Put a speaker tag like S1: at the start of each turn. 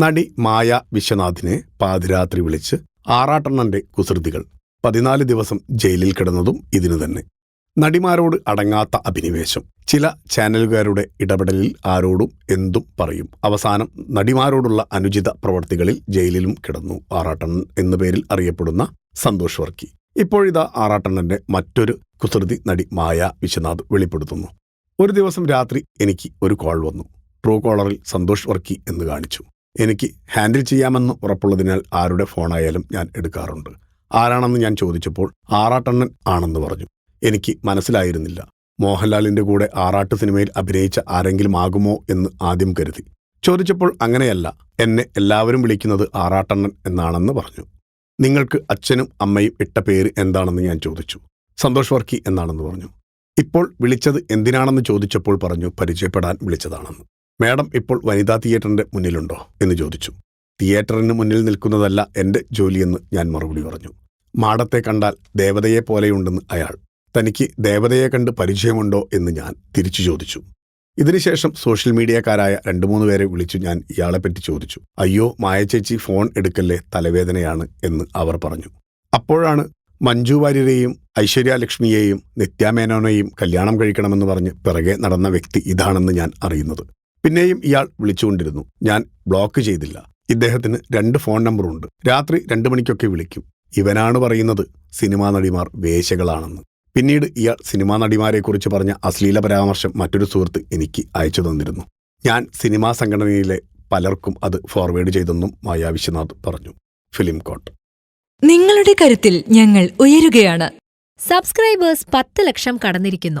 S1: നടി മായ വിശ്വനാഥിനെ പാതിരാത്രി വിളിച്ച് ആറാട്ടണ്ണന്റെ കുസൃതികൾ പതിനാല് ദിവസം ജയിലിൽ കിടന്നതും ഇതിനു തന്നെ. നടിമാരോട് അടങ്ങാത്ത അഭിനിവേശം. ചില ചാനലുകാരുടെ ഇടപെടലിൽ ആരോടും എന്തും പറയും. അവസാനം നടിമാരോടുള്ള അനുചിത പ്രവർത്തികളിൽ ജയിലിലും കിടന്നു. ആറാട്ടണ്ണൻ എന്ന പേരിൽ അറിയപ്പെടുന്ന സന്തോഷ് വർക്കി. ഇപ്പോഴിതാ ആറാട്ടണ്ണന്റെ മറ്റൊരു കുസൃതി നടി മായ വിശ്വനാഥ് വെളിപ്പെടുത്തുന്നു. ഒരു ദിവസം രാത്രി എനിക്ക് ഒരു കോൾ വന്നു. ട്രൂ കോളറിൽ സന്തോഷ് വർക്കി എന്ന് കാണിച്ചു. എനിക്ക് ഹാൻഡിൽ ചെയ്യാമെന്ന് ഉറപ്പുള്ളതിനാൽ ആരുടെ ഫോണായാലും ഞാൻ എടുക്കാറുണ്ട്. ആരാണെന്ന് ഞാൻ ചോദിച്ചപ്പോൾ ആറാട്ടണ്ണൻ ആണെന്ന് പറഞ്ഞു. എനിക്ക് മനസ്സിലായിരുന്നില്ല. മോഹൻലാലിന്റെ കൂടെ ആറാട്ട് സിനിമയിൽ അഭിനയിച്ച ആരെങ്കിലും ആകുമോ എന്ന് ആദ്യം കരുതി. ചോദിച്ചപ്പോൾ അങ്ങനെയല്ല എന്നെ എല്ലാവരും വിളിക്കുന്നത് ആറാട്ടണ്ണൻ എന്നാണെന്ന് പറഞ്ഞു. നിങ്ങൾക്ക് അച്ഛനും അമ്മയും ഇട്ട പേര് എന്താണെന്ന് ഞാൻ ചോദിച്ചു. സന്തോഷ് വർക്കി എന്നാണെന്ന് പറഞ്ഞു. ഇപ്പോൾ വിളിച്ചത് എന്തിനാണെന്ന് ചോദിച്ചപ്പോൾ പറഞ്ഞു പരിചയപ്പെടാൻ വിളിച്ചതാണെന്ന്. മാഡം ഇപ്പോൾ വനിതാ തിയേറ്ററിന്റെ മുന്നിലുണ്ടോ എന്ന് ചോദിച്ചു. തിയേറ്ററിന് മുന്നിൽ നിൽക്കുന്നതല്ല എന്റെ ജോലിയെന്ന് ഞാൻ മറുപടി പറഞ്ഞു. മാടത്തെ കണ്ടാൽ ദേവതയെ പോലെയുണ്ടെന്ന് അയാൾ. തനിക്ക് ദേവതയെ കണ്ട് പരിചയമുണ്ടോ എന്ന് ഞാൻ തിരിച്ചു ചോദിച്ചു. ഇതിനുശേഷം സോഷ്യൽ മീഡിയക്കാരായ രണ്ടു മൂന്ന് പേരെ വിളിച്ചു ഞാൻ ഇയാളെപ്പറ്റി ചോദിച്ചു. അയ്യോ മായ ചേച്ചി ഫോൺ എടുക്കല്ലേ? തലവേദനയാണ് എന്ന് അവർ പറഞ്ഞു. അപ്പോഴാണ് മഞ്ജു വാര്യരെയും ഐശ്വര്യ ലക്ഷ്മിയെയും നിത്യാമേനോനെയും കല്യാണം കഴിക്കണമെന്ന് പറഞ്ഞ് പിറകെ നടന്ന വ്യക്തി ഇതാണെന്ന് ഞാൻ അറിയുന്നത്. പിന്നെയും ഇയാൾ വിളിച്ചുകൊണ്ടിരുന്നു. ഞാൻ ബ്ലോക്ക് ചെയ്തില്ല. ഇദ്ദേഹത്തിന് രണ്ട് ഫോൺ നമ്പറുണ്ട് രാത്രി രണ്ടു മണിക്കൊക്കെ വിളിക്കും. ഇവനാണ് പറയുന്നത് സിനിമാ നടിമാർ വേശകളാണെന്ന്. പിന്നീട് ഇയാൾ സിനിമാ നടിമാരെക്കുറിച്ച് പറഞ്ഞ അശ്ലീല പരാമർശം മറ്റൊരു സുഹൃത്ത് എനിക്ക് അയച്ചു തന്നിരുന്നു. ഞാൻ സിനിമാ സംഘടനയിലെ പലർക്കും അത് ഫോർവേഡ് ചെയ്തെന്നും മായ വിശ്വനാഥ് പറഞ്ഞു. ഫിലിം കോട്ട്.
S2: നിങ്ങളുടെ കരുത്തിൽ ഞങ്ങൾ ഉയരുകയാണ്.
S3: സബ്സ്ക്രൈബേഴ്സ് പത്ത് ലക്ഷം കടന്നിരിക്കുന്നു.